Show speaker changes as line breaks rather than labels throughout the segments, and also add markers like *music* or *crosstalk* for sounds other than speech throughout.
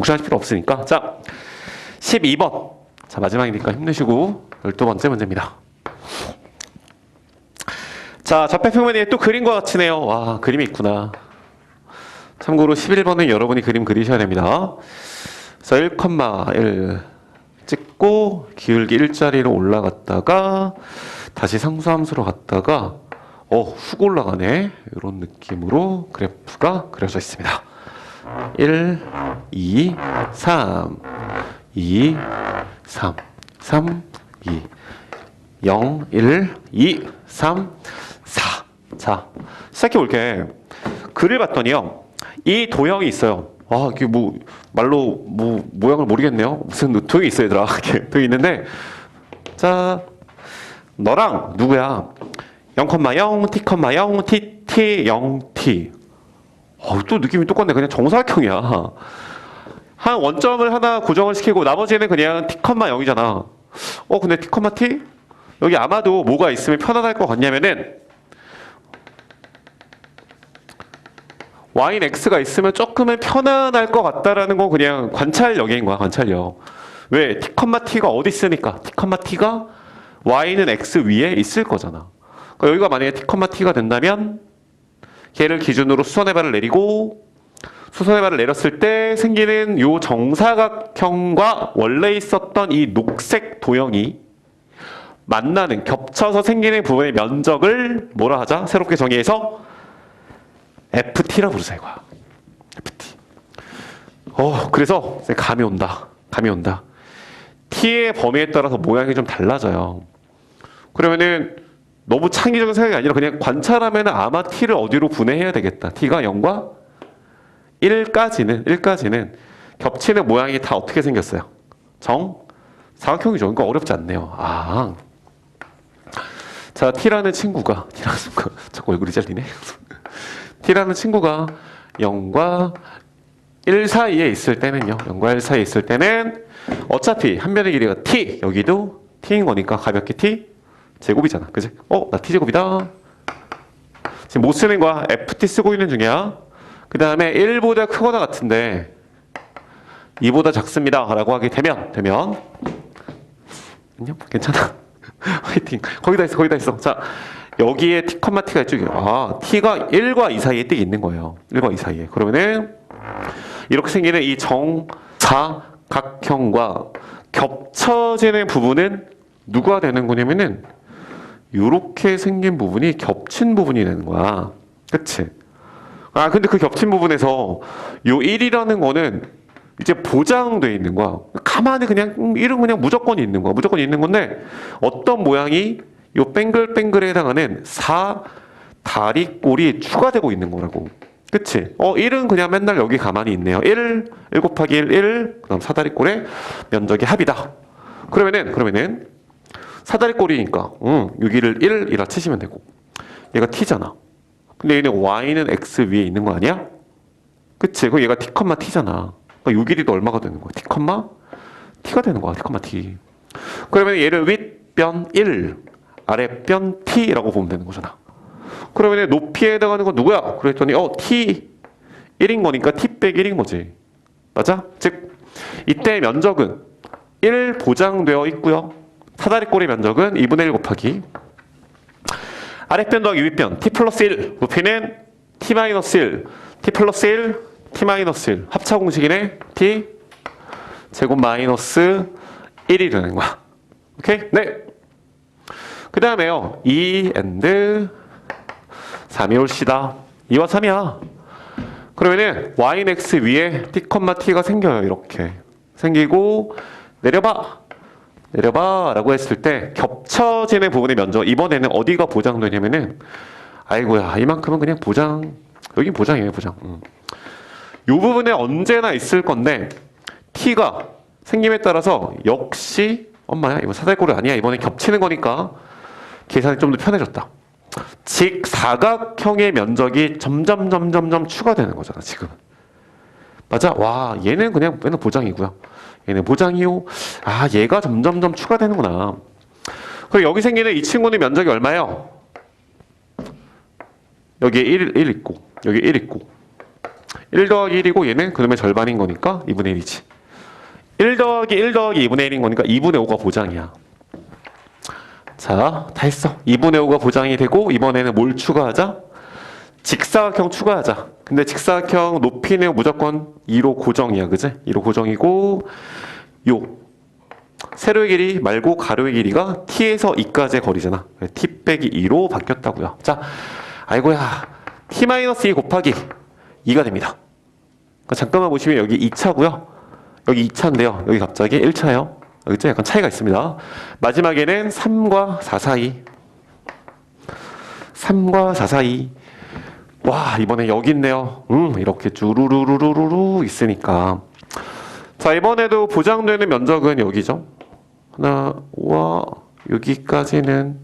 걱정하실 필요 없으니까. 자, 12번. 자, 마지막이니까 힘내시고 12번째 문제입니다. 자, 좌표평면에 또 그림과 같이네요. 와, 그림이 있구나. 참고로 11번은 여러분이 그림 그리셔야 됩니다. 그래서 1,1 찍고 기울기 1자리로 올라갔다가 다시 상수함수로 갔다가 어, 훅 올라가네. 이런 느낌으로 그래프가 그려져 있습니다. 1, 2, 3, 2, 3, 3, 2, 0, 1, 2, 3, 4. 자, 시작해 볼게. 글을 봤더니요. 이 도형이 있어요. 아, 이게 뭐, 말로 뭐, 모양을 모르겠네요. 무슨 도형이 있어요, 얘들아. *laughs* 이렇게 도형이 있는데. 자, 너랑 누구야? 0,0, T,0, T, T, 0, T. 어, 또 느낌이 똑같네. 그냥 정사각형이야. 한 원점을 하나 고정을 시키고 나머지는 그냥 T, 0이잖아. 어, 근데 T, T? 여기 아마도 뭐가 있으면 편안할 것 같냐면은 Y는 X가 있으면 조금은 편안할 것 같다라는 건 그냥 관찰력인 거야, 관찰력. 왜? T, T가 어디 있으니까? T, T가 Y는 X 위에 있을 거잖아. 그러니까 여기가 만약에 T, T가 된다면 걔를 기준으로 수선의 발을 내리고 수선의 발을 내렸을 때 생기는 요 정사각형과 원래 있었던 이 녹색 도형이 만나는 겹쳐서 생기는 부분의 면적을 뭐라 하자? 새롭게 정의해서 FT라 부르자 이거야. FT. 어, 그래서 감이 온다. 감이 온다. T의 범위에 따라서 모양이 좀 달라져요. 그러면은 너무 창의적인 생각이 아니라 그냥 관찰하면 아마 T를 어디로 분해해야 되겠다. T가 0과 1까지는 1까지는 겹치는 모양이 다 어떻게 생겼어요? 정 사각형이죠. 그러니까 어렵지 않네요. 아. 자, T라는 친구가 *laughs* T라는 친구가 자꾸 얼굴이 잘리네. *laughs* T라는 친구가 0과 1 사이에 있을 때는요. 0과 1 사이에 있을 때는 어차피 한 변의 길이가 T 여기도 T인 거니까 가볍게 T 제곱이잖아. 그지? 어, 나 T 제곱이다. 지금 못 쓰는 거야. FT 쓰고 있는 중이야. 그 다음에 1보다 크거나 같은데 2보다 작습니다. 라고 하게 되면, 되면. 안녕? 괜찮아. *laughs* 화이팅. 거기 다 있어, 거기 다 있어. 자, 여기에 T, T가 있죠. 아, T가 1과 2 사이에 띡 있는 거예요. 1과 2 사이에. 그러면은 이렇게 생기는 이 정사각형과 겹쳐지는 부분은 누가 되는 거냐면은 이렇게 생긴 부분이 겹친 부분이 되는 거야. 그치? 아, 근데 그 겹친 부분에서 요 1이라는 거는 이제 보장돼 있는 거야. 가만히 그냥, 음, 1은 그냥 무조건 있는 거야. 무조건 있는 건데, 어떤 모양이 요 뱅글뱅글에 해당하는 4 다리꼴이 추가되고 있는 거라고. 그치? 어, 1은 그냥 맨날 여기 가만히 있네요. 1, 1 곱하기 1, 1, 그 다음 사다리꼴의 면적이 합이다. 그러면은, 그러면은, 사다리 꼴이니까, 음, 여기를 1이라 치시면 되고. 얘가 t잖아. 근데 얘는 y는 x 위에 있는 거 아니야? 그치? 그럼 얘가 t, t잖아. 그러니까 요 길이도 얼마가 되는 거야? t, t가 되는 거야. t, t. 그러면 얘를 윗변 1, 아랫변 t라고 보면 되는 거잖아. 그러면 높이에 해당하는 건 누구야? 그랬더니 어 t 1인 거니까 t 빼 1인 거지. 맞아? 즉 이때 면적은 1 보장되어 있고요. 사다리꼴의 면적은 2분의 1 곱하기 아랫변 더하기 윗변 t 플러스 1 높이는 t 마이너스 1 t 플러스 1 t 마이너스 1 합차 공식이네. t 제곱 마이너스 1이 되는 거야. 오케이? 네. 그 다음에요. 2 and 3이 올시다. 2와 3이야. 그러면은 y는 x 위에 t, t가 생겨요. 이렇게. 생기고 내려봐 내려봐 라고 했을 때 겹쳐지는 부분의 면적 이번에는 어디가 보장되냐면은 아이고야 이만큼은 그냥 보장. 여긴 보장이에요 보장. 음. 이 부분에 언제나 있을 건데 t가 생김에 따라서 역시 엄마야 이거 사다리꼴이 아니야 이번에 겹치는 거니까 계산이 좀 더 편해졌다. 즉 사각형의 면적이 점점 점점점 추가되는 거잖아 지금 맞아 와 얘는 그냥 맨날 보장이고요 얘는 보장이요. 아, 얘가 점점점 추가되는구나. 그리고 여기 생기는 이 친구는 면적이 얼마예요? 여기에 1, 1 있고, 여기 1 있고. 1 더하기 1이고 얘는 그놈의 절반인 거니까 2분의 1이지. 1 더하기 1 더하기 2분의 1인 거니까 2분의 5가 보장이야. 자, 다 했어. 2분의 5가 보장이 되고 이번에는 뭘 추가하자? 직사각형 추가하자. 근데 직사각형 높이는 무조건 2로 고정이야. 그지? 2로 고정이고 요 세로의 길이 말고 가로의 길이가 t에서 2까지의 거리잖아. t 빼기 2로 바뀌었다고요. 자, 아이고야. t-2 곱하기 2가 됩니다. 그러니까 잠깐만 보시면 여기 2차고요. 여기 2차인데요. 여기 갑자기 1차예요. 여기 좀 약간 차이가 있습니다. 마지막에는 3과 4 사이. 3과 4 사이. 와, 이번에 여기 있네요. 음, 이렇게 쭈루루루루루 있으니까. 자, 이번에도 보장되는 면적은 여기죠. 하나, 와, 여기까지는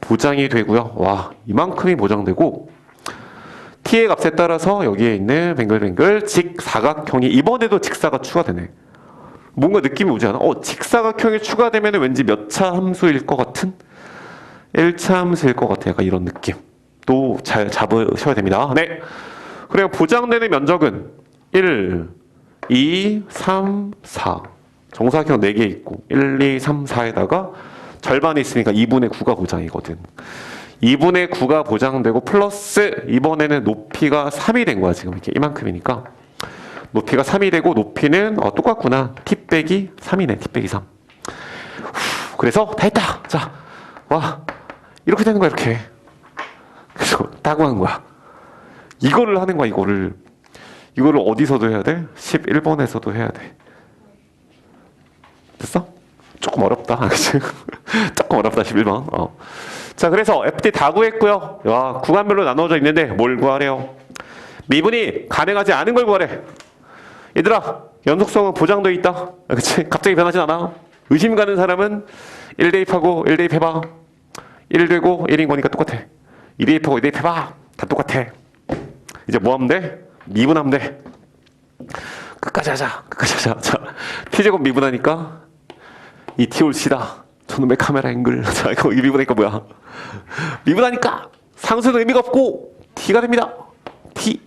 보장이 되고요. 와, 이만큼이 보장되고, t의 값에 따라서 여기에 있는 뱅글뱅글 직사각형이 이번에도 직사가 추가되네. 뭔가 느낌이 오지 않아? 어, 직사각형이 추가되면 왠지 몇 차 함수일 것 같은? 1차 함수일 것 같아. 약간 이런 느낌. 또잘 잡으셔야 됩니다. 네. 그리고 보장되는 면적은 1, 2, 3, 4. 정사각형 4개 있고 1, 2, 3, 4에다가 절반이 있으니까 2분의 9가 보장이거든. 2분의 9가 보장되고 플러스 이번에는 높이가 3이 된 거야. 지금 이렇게 이만큼이니까. 높이가 3이 되고 높이는 어, 똑같구나. t 빼기 3이네. t 빼기 3. 후, 그래서 다 했다. 자, 와 이렇게 되는 거야 이렇게. 그래서 따고 한 거야. 이거를 하는 거야 이거를. 이거를 어디서도 해야 돼? 11번에서도 해야 돼. 됐어? 조금 어렵다. *laughs* 조금 어렵다 11번. 어. 자 그래서 FT 다 구했고요. 와 구간별로 나눠져 있는데 뭘 구하래요? 미분이 가능하지 않은 걸 구하래. 얘들아 연속성은 보장돼 있다. 그치? 갑자기 변하진 않아. 의심 가는 사람은 1 대입하고 1 대입해봐. 1 되고 1인 거니까 똑같아. 2 대입하고 2 대입 해봐. 다 똑같아. 이제 뭐 하면 돼? 미분하면 돼. 끝까지 하자. 끝까지 하자. 자, t제곱 미분하니까 이 t 올시다. 저놈의 카메라 앵글. *laughs* 자, 이거 이 미분하니까 뭐야? 미분하니까 상수는 의미가 없고 t가 됩니다. t.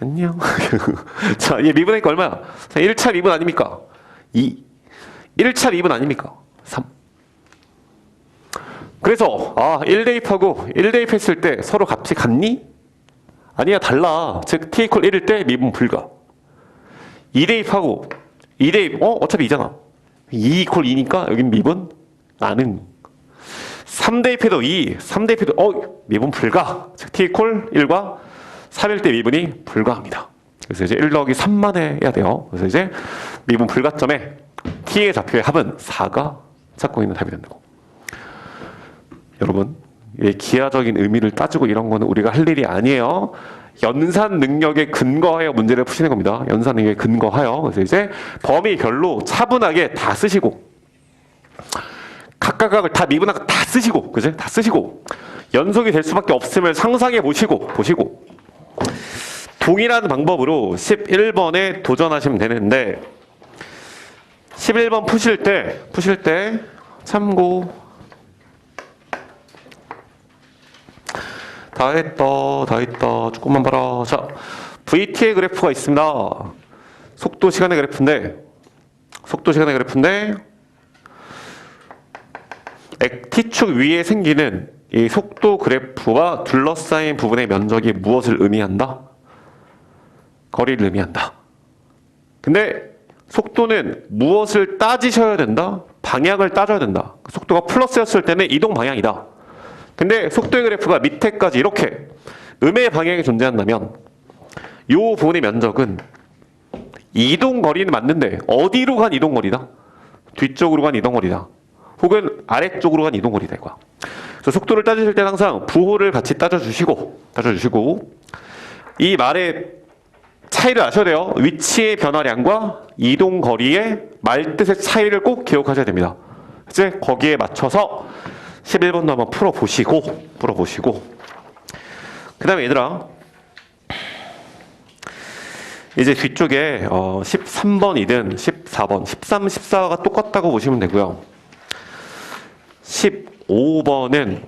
안녕. *laughs* 자, 얘 미분하니까 얼마야? 자, 1차 미분 아닙니까? 2. 1차 미분 아닙니까? 3. 그래서 아, 1 대입하고 1 대입 했을 때 서로 값이 같니? 아니야 달라. 즉 t 이퀄 1일 때 미분 불가. 2 대입하고 2 대입 어 어차피 2잖아. 2 이퀄 2니까 여긴 미분 나는 3 대입해도 2, 3 대입해도 어 미분 불가. 즉 t 이퀄 1과 3일 때 미분이 불가합니다. 그래서 이제 1 더하기 3만 해야 돼요. 그래서 이제 미분 불가점에 t의 좌표의 합은 4가 찾고 있는 답이 된다고. 여러분, 이 기하적인 의미를 따지고 이런 거는 우리가 할 일이 아니에요. 연산 능력에 근거하여 문제를 푸시는 겁니다. 연산 능력에 근거하여. 그래서 이제 범위별로 차분하게 다 쓰시고, 각각을 다 미분하고 다 쓰시고, 그죠? 다 쓰시고, 연속이 될 수밖에 없음을 상상해 보시고, 보시고, 동일한 방법으로 11번에 도전하시면 되는데, 11번 푸실 때, 푸실 때, 참고, 다 했다, 다 했다. 조금만 봐라. 자, VT의 그래프가 있습니다. 속도 시간의 그래프인데, 속도 시간의 그래프인데, T축 위에 생기는 이 속도 그래프와 둘러싸인 부분의 면적이 무엇을 의미한다? 거리를 의미한다. 근데 속도는 무엇을 따지셔야 된다? 방향을 따져야 된다. 속도가 플러스였을 때는 이동 방향이다. 근데 속도의 그래프가 밑에까지 이렇게 음의 방향이 존재한다면 이 부분의 면적은 이동 거리는 맞는데 어디로 간 이동 거리다? 뒤쪽으로 간 이동 거리다. 혹은 아래쪽으로 간 이동 거리다 이거야. 그래서 속도를 따지실 때 항상 부호를 같이 따져 주시고 따져 주시고 이 말의 차이를 아셔야 돼요. 위치의 변화량과 이동 거리의 말뜻의 차이를 꼭 기억하셔야 됩니다. 이제 거기에 맞춰서 11번도 한번 풀어보시고 풀어보시고 그 다음에 얘들아 이제 뒤쪽에 어 13번이든 14번 13, 14가 똑같다고 보시면 되고요 15번은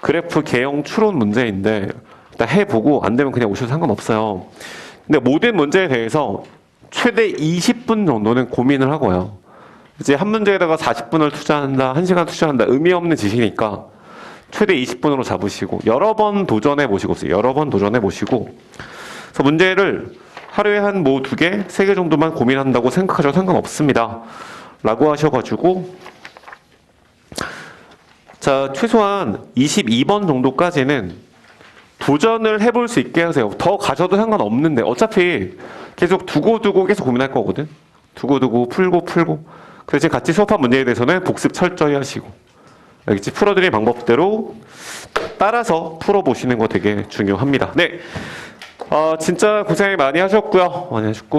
그래프 개형 추론 문제인데 일단 해보고 안 되면 그냥 오셔도 상관없어요. 근데 모든 문제에 대해서 최대 20분 정도는 고민을 하고요. 이제 한 문제에다가 40분을 투자한다, 1시간 투자한다, 의미 없는 짓이니까 최대 20분으로 잡으시고 여러 번 도전해 보시고 여러 번 도전해 보시고 그래서 문제를 하루에 한 뭐 두 개, 세 개 정도만 고민한다고 생각하셔도 상관없습니다. 라고 하셔가지고 자 최소한 22번 정도까지는 도전을 해볼 수 있게 하세요. 더 가셔도 상관없는데 어차피 계속 두고 두고 계속 고민할 거거든. 두고 두고 풀고 풀고. 그래서 같이 수업한 문제에 대해서는 복습 철저히 하시고 알겠지? 풀어드린 방법대로 따라서 풀어보시는 거 되게 중요합니다. 네, 어, 진짜 고생 많이 하셨고요. 많이 하셨고.